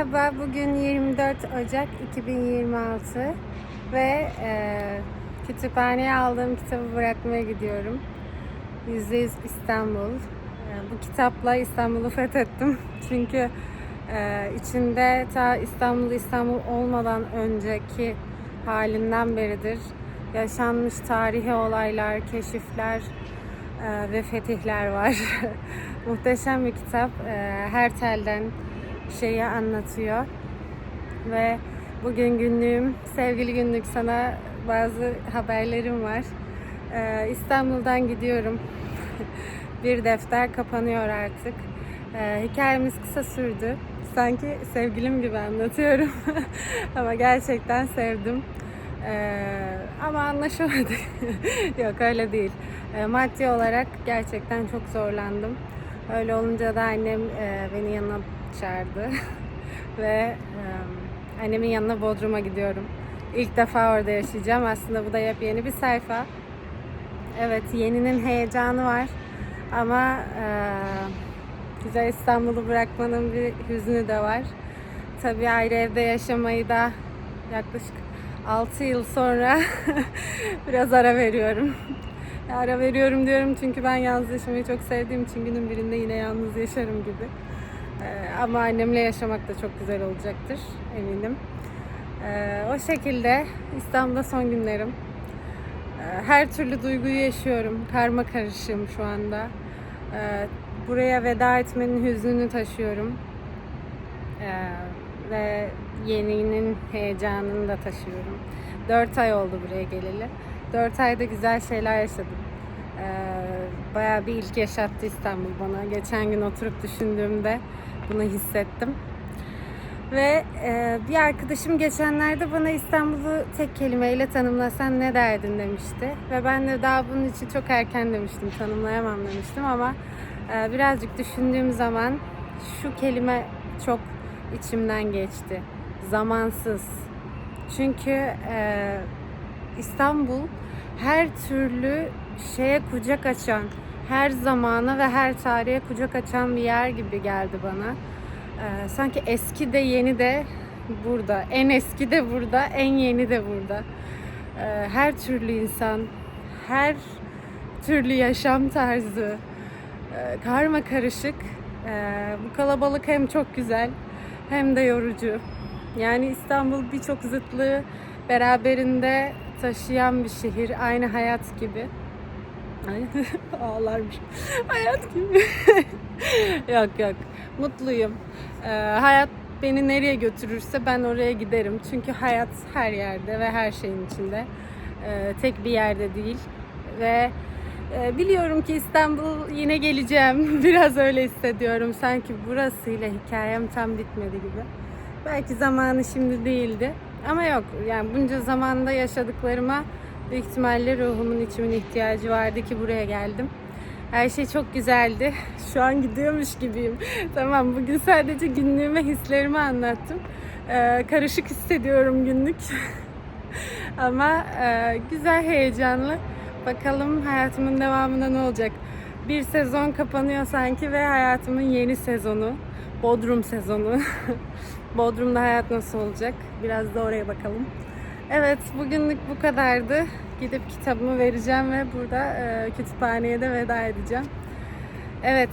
Merhaba, bugün 24 Ocak 2026 ve e, kütüphaneye aldığım kitabı bırakmaya gidiyorum. %100 İstanbul. E, bu kitapla İstanbul'u fethettim. Çünkü e, içinde ta İstanbul İstanbul olmadan önceki halinden beridir yaşanmış tarihi olaylar, keşifler e, ve fetihler var. Muhteşem bir kitap. E, her telden şeyi anlatıyor. Ve bugün günlüğüm, sevgili günlük sana bazı haberlerim var. Ee, İstanbul'dan gidiyorum. bir defter kapanıyor artık. Ee, hikayemiz kısa sürdü. Sanki sevgilim gibi anlatıyorum. Ama gerçekten sevdim. Ee, ama anlaşamadık. Yok öyle değil. Ee, maddi olarak gerçekten çok zorlandım. Öyle olunca da annem e, beni yanına çağırdı. Ve e, annemin yanına Bodrum'a gidiyorum. İlk defa orada yaşayacağım. Aslında bu da yepyeni bir sayfa. Evet, yeninin heyecanı var. Ama e, güzel İstanbul'u bırakmanın bir hüznü de var. Tabii ayrı evde yaşamayı da yaklaşık 6 yıl sonra biraz ara veriyorum. Ara veriyorum diyorum çünkü ben yalnız yaşamayı çok sevdiğim için günün birinde yine yalnız yaşarım gibi. Ee, ama annemle yaşamak da çok güzel olacaktır eminim. Ee, o şekilde İstanbul'da son günlerim. Ee, her türlü duyguyu yaşıyorum. Karma karışığım şu anda. Buraya veda etmenin hüznünü taşıyorum. Ve yeninin heyecanını da taşıyorum. 4 ay oldu buraya geleli. 4 ayda güzel şeyler yaşadım. Bayağı bir ilk yaşattı İstanbul bana. Geçen gün oturup düşündüğümde bunu hissettim. Ve e, bir arkadaşım geçenlerde bana İstanbul'u tek kelimeyle tanımlasan ne derdin demişti. Ve ben de daha bunun için çok erken demiştim, tanımlayamam demiştim ama e, birazcık düşündüğüm zaman şu kelime çok içimden geçti. Zamansız. Çünkü e, İstanbul her türlü şeye kucak açan, her zamana ve her tarihe kucak açan bir yer gibi geldi bana. Ee, sanki eski de yeni de burada. En eski de burada, en yeni de burada. Ee, her türlü insan, her türlü yaşam tarzı, e, karma karışık. Ee, bu kalabalık hem çok güzel hem de yorucu. Yani İstanbul birçok zıtlığı beraberinde taşıyan bir şehir. Aynı hayat gibi. Ay, ağlarmış. hayat gibi. yok yok. Mutluyum. Ee, hayat beni nereye götürürse ben oraya giderim. Çünkü hayat her yerde ve her şeyin içinde. Ee, tek bir yerde değil. Ve e, biliyorum ki İstanbul yine geleceğim. Biraz öyle hissediyorum. Sanki burasıyla hikayem tam bitmedi gibi. Belki zamanı şimdi değildi. Ama yok yani bunca zamanda yaşadıklarıma büyük ihtimalle ruhumun içimin ihtiyacı vardı ki buraya geldim. Her şey çok güzeldi. Şu an gidiyormuş gibiyim. tamam bugün sadece günlüğüme hislerimi anlattım. Ee, karışık hissediyorum günlük. Ama e, güzel heyecanlı. Bakalım hayatımın devamında ne olacak. Bir sezon kapanıyor sanki ve hayatımın yeni sezonu. Bodrum sezonu. Bodrum'da hayat nasıl olacak? Biraz da oraya bakalım. Evet, bugünlük bu kadardı. Gidip kitabımı vereceğim ve burada e, kütüphaneye de veda edeceğim. Evet,